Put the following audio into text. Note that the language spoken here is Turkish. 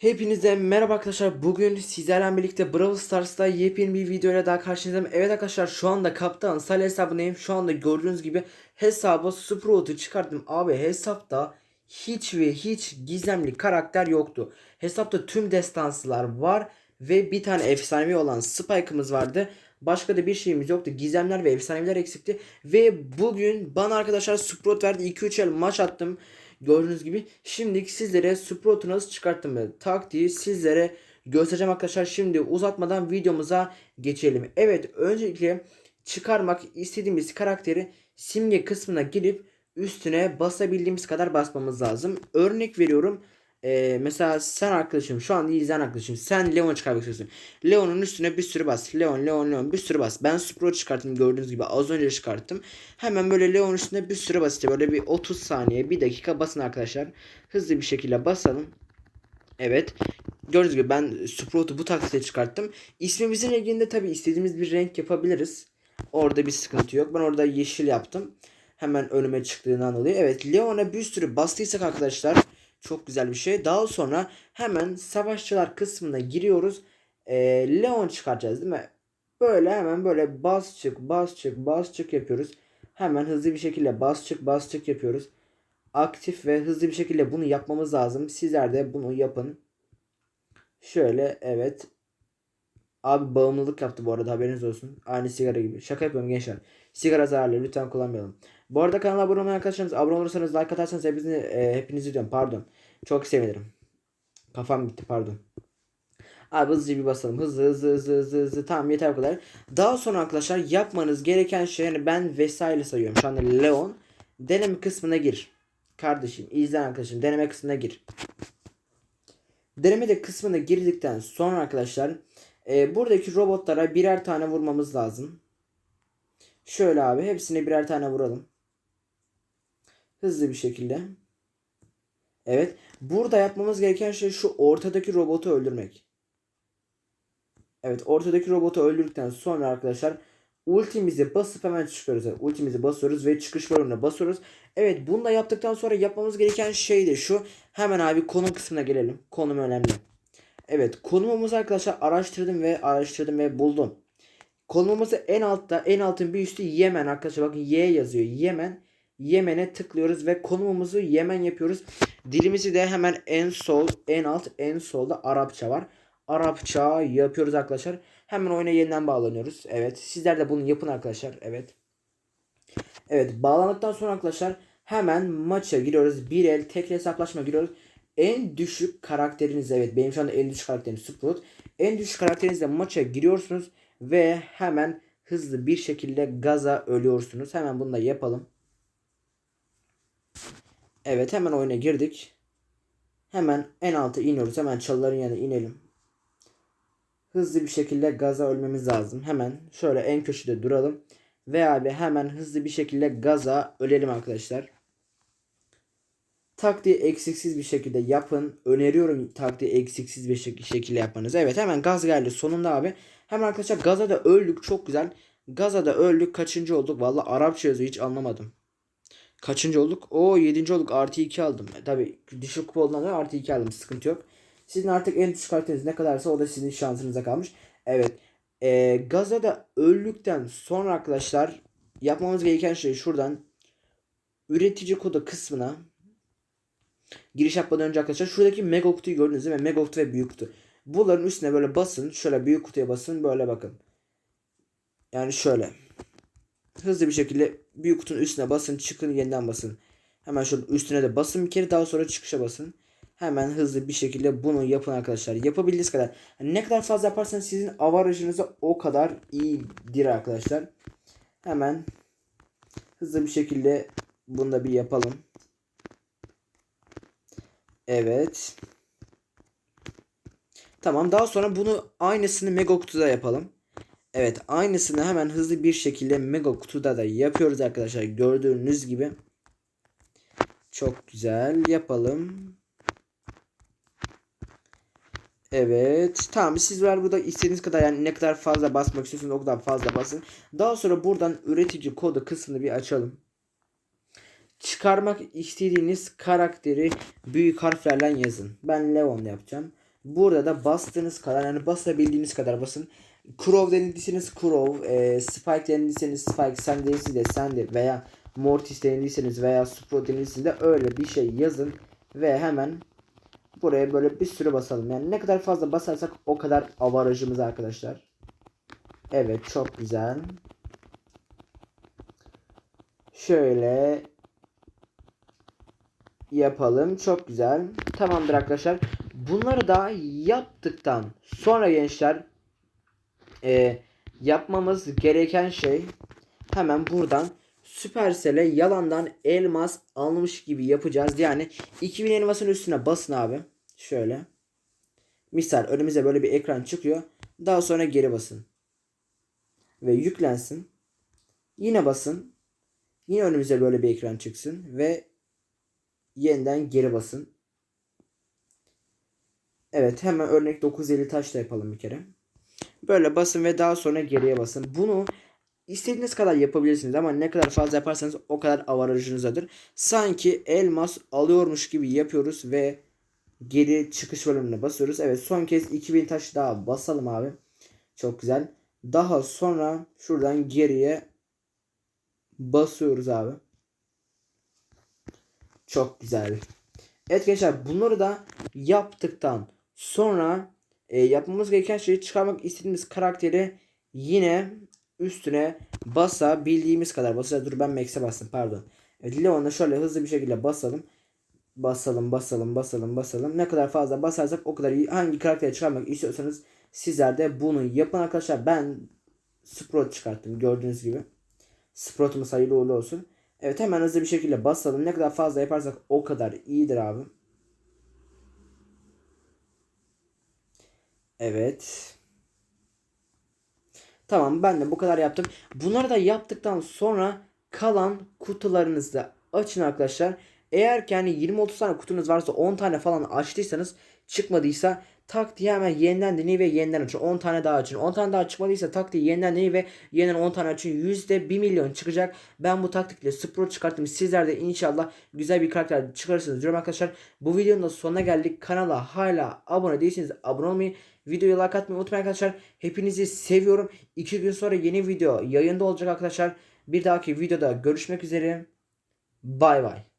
Hepinize merhaba arkadaşlar. Bugün sizlerle birlikte Brawl Stars'ta yepyeni bir videoyla daha karşınızdayım. Evet arkadaşlar şu anda Kaptan Sal hesabındayım. Şu anda gördüğünüz gibi hesaba Sprout'u çıkarttım. Abi hesapta hiç ve hiç gizemli karakter yoktu. Hesapta tüm destansılar var ve bir tane efsanevi olan Spike'ımız vardı. Başka da bir şeyimiz yoktu. Gizemler ve efsaneviler eksikti. Ve bugün bana arkadaşlar Sprout verdi. 2-3 el maç attım. Gördüğünüz gibi. Şimdi sizlere Sprout'u nasıl çıkarttım taktiği sizlere göstereceğim arkadaşlar. Şimdi uzatmadan videomuza geçelim. Evet öncelikle çıkarmak istediğimiz karakteri simge kısmına girip üstüne basabildiğimiz kadar basmamız lazım. Örnek veriyorum. Ee, mesela sen arkadaşım şu anda izleyen arkadaşım sen Leon çıkarmak istiyorsun. Leon'un üstüne bir sürü bas. Leon, Leon, Leon bir sürü bas. Ben Sprout çıkarttım gördüğünüz gibi az önce çıkarttım. Hemen böyle Leon üstüne bir sürü bas. İşte böyle bir 30 saniye, bir dakika basın arkadaşlar. Hızlı bir şekilde basalım. Evet. Gördüğünüz gibi ben Sprout'u bu taktiğe çıkarttım. İsmimizin renginde tabi istediğimiz bir renk yapabiliriz. Orada bir sıkıntı yok. Ben orada yeşil yaptım. Hemen önüme çıktığından dolayı. Evet Leon'a bir sürü bastıysak arkadaşlar çok güzel bir şey. Daha sonra hemen savaşçılar kısmına giriyoruz. Ee, Leon çıkaracağız değil mi? Böyle hemen böyle bas çık bas çık bas çık yapıyoruz. Hemen hızlı bir şekilde bas çık bas çık yapıyoruz. Aktif ve hızlı bir şekilde bunu yapmamız lazım. Sizler de bunu yapın. Şöyle evet. Abi bağımlılık yaptı bu arada haberiniz olsun. Aynı sigara gibi. Şaka yapıyorum gençler. Sigara zararlı lütfen kullanmayalım. Bu arada kanala abone olmayan arkadaşlarımız abone olursanız like atarsanız hepinizi, e, hepinizi diyorum pardon. Çok sevinirim. Kafam gitti pardon. Abi hızlıca bir basalım. Hızlı hızlı hızlı hızlı hızlı. Tamam yeter bu kadar. Daha sonra arkadaşlar yapmanız gereken şey yani ben vesaire sayıyorum. Şu anda Leon deneme kısmına gir. Kardeşim izleyen arkadaşım deneme kısmına gir. Deneme de kısmına girdikten sonra arkadaşlar e, buradaki robotlara birer tane vurmamız lazım. Şöyle abi hepsine birer tane vuralım. Hızlı bir şekilde. Evet. Burada yapmamız gereken şey şu ortadaki robotu öldürmek. Evet ortadaki robotu öldürdükten sonra arkadaşlar ultimizi basıp hemen çıkıyoruz. Evet, ultimizi basıyoruz ve çıkış bölümüne basıyoruz. Evet bunu da yaptıktan sonra yapmamız gereken şey de şu. Hemen abi konum kısmına gelelim. Konum önemli. Evet konumumuzu arkadaşlar araştırdım ve araştırdım ve buldum. Konumumuzu en altta en altın bir üstü Yemen arkadaşlar bakın Y yazıyor. Yemen. Yemen'e tıklıyoruz ve konumumuzu Yemen yapıyoruz. Dilimizi de hemen en sol, en alt, en solda Arapça var. Arapça yapıyoruz arkadaşlar. Hemen oyuna yeniden bağlanıyoruz. Evet. Sizler de bunu yapın arkadaşlar. Evet. Evet. Bağlandıktan sonra arkadaşlar hemen maça giriyoruz. Bir el tek hesaplaşma giriyoruz. En düşük karakteriniz evet benim şu anda en düşük karakterim Sprout. En düşük karakterinizle maça giriyorsunuz ve hemen hızlı bir şekilde gaza ölüyorsunuz. Hemen bunu da yapalım. Evet hemen oyuna girdik. Hemen en alta iniyoruz. Hemen çalıların yanına inelim. Hızlı bir şekilde gaza ölmemiz lazım. Hemen şöyle en köşede duralım. Ve abi hemen hızlı bir şekilde gaza ölelim arkadaşlar. Taktiği eksiksiz bir şekilde yapın. Öneriyorum taktiği eksiksiz bir şek- şekilde yapmanızı. Evet hemen gaz geldi sonunda abi. Hemen arkadaşlar gaza da öldük çok güzel. Gaza da öldük kaçıncı olduk? Valla Arapça yazıyor hiç anlamadım. Kaçıncı olduk? O 7. olduk. Artı 2 aldım. E, Tabi düşük kupa olduğundan dolayı artı 2 aldım. Sıkıntı yok. Sizin artık en düşük karakteriniz ne kadarsa o da sizin şansınıza kalmış. Evet. E, gaza da öldükten sonra arkadaşlar yapmamız gereken şey şuradan üretici kodu kısmına giriş yapmadan önce arkadaşlar şuradaki mega kutuyu gördünüz değil mi? Mega kutu ve büyük kutu. Bunların üstüne böyle basın. Şöyle büyük kutuya basın. Böyle bakın. Yani şöyle hızlı bir şekilde büyük kutunun üstüne basın çıkın yeniden basın. Hemen şöyle üstüne de basın bir kere daha sonra çıkışa basın. Hemen hızlı bir şekilde bunu yapın arkadaşlar. Yapabildiğiniz kadar. Yani ne kadar fazla yaparsanız sizin avarajınıza o kadar iyidir arkadaşlar. Hemen hızlı bir şekilde bunu da bir yapalım. Evet. Tamam daha sonra bunu aynısını Mega Kutu'da yapalım. Evet aynısını hemen hızlı bir şekilde mega kutuda da yapıyoruz arkadaşlar. Gördüğünüz gibi. Çok güzel yapalım. Evet. Tamam sizler burada istediğiniz kadar yani ne kadar fazla basmak istiyorsanız o kadar fazla basın. Daha sonra buradan üretici kodu kısmını bir açalım. Çıkarmak istediğiniz karakteri büyük harflerle yazın. Ben Leon yapacağım. Burada da bastığınız kadar yani basabildiğiniz kadar basın. Crow denildiyseniz Crow, e, Spike denildiyseniz Spike, değilsin de sendir veya Mortis denildiyseniz veya Supro denildiyseniz de öyle bir şey yazın ve hemen buraya böyle bir sürü basalım. Yani ne kadar fazla basarsak o kadar avarajımız arkadaşlar. Evet çok güzel. Şöyle yapalım. Çok güzel. Tamamdır arkadaşlar. Bunları da yaptıktan sonra gençler e, yapmamız gereken şey hemen buradan Supercell'e yalandan elmas almış gibi yapacağız. Yani 2000 elmasın üstüne basın abi. Şöyle. Misal önümüze böyle bir ekran çıkıyor. Daha sonra geri basın. Ve yüklensin. Yine basın. Yine önümüze böyle bir ekran çıksın. Ve yeniden geri basın. Evet hemen örnek 950 taşla yapalım bir kere. Böyle basın ve daha sonra geriye basın. Bunu istediğiniz kadar yapabilirsiniz ama ne kadar fazla yaparsanız o kadar avarajınızadır. Sanki elmas alıyormuş gibi yapıyoruz ve geri çıkış bölümüne basıyoruz. Evet son kez 2000 taş daha basalım abi. Çok güzel. Daha sonra şuradan geriye basıyoruz abi. Çok güzel. Evet gençler bunları da yaptıktan sonra e, yapmamız gereken şeyi çıkarmak istediğimiz karakteri yine üstüne basabildiğimiz kadar basacağız. Dur ben Max'e bastım pardon. Evet Leon'da şöyle hızlı bir şekilde basalım. Basalım basalım basalım basalım. Ne kadar fazla basarsak o kadar iyi. Hangi karakteri çıkarmak istiyorsanız sizler de bunu yapın arkadaşlar. Ben Sprout çıkarttım gördüğünüz gibi. Sprout'umuz hayırlı uğurlu olsun. Evet hemen hızlı bir şekilde basalım. Ne kadar fazla yaparsak o kadar iyidir abi. Evet. Tamam ben de bu kadar yaptım. Bunları da yaptıktan sonra kalan kutularınızı açın arkadaşlar. Eğer ki hani 20-30 tane kutunuz varsa 10 tane falan açtıysanız çıkmadıysa tak diye hemen yeniden deneyin ve yeniden açın. 10 tane daha açın. 10 tane daha çıkmadıysa tak diye yeniden deneyin ve yeniden 10 tane açın. %1 milyon çıkacak. Ben bu taktikle Spro çıkarttım. Sizler de inşallah güzel bir karakter çıkarırsınız diyorum arkadaşlar. Bu videonun da sonuna geldik. Kanala hala abone değilseniz abone olmayı, videoya like atmayı unutmayın arkadaşlar. Hepinizi seviyorum. 2 gün sonra yeni video yayında olacak arkadaşlar. Bir dahaki videoda görüşmek üzere. Bay bay.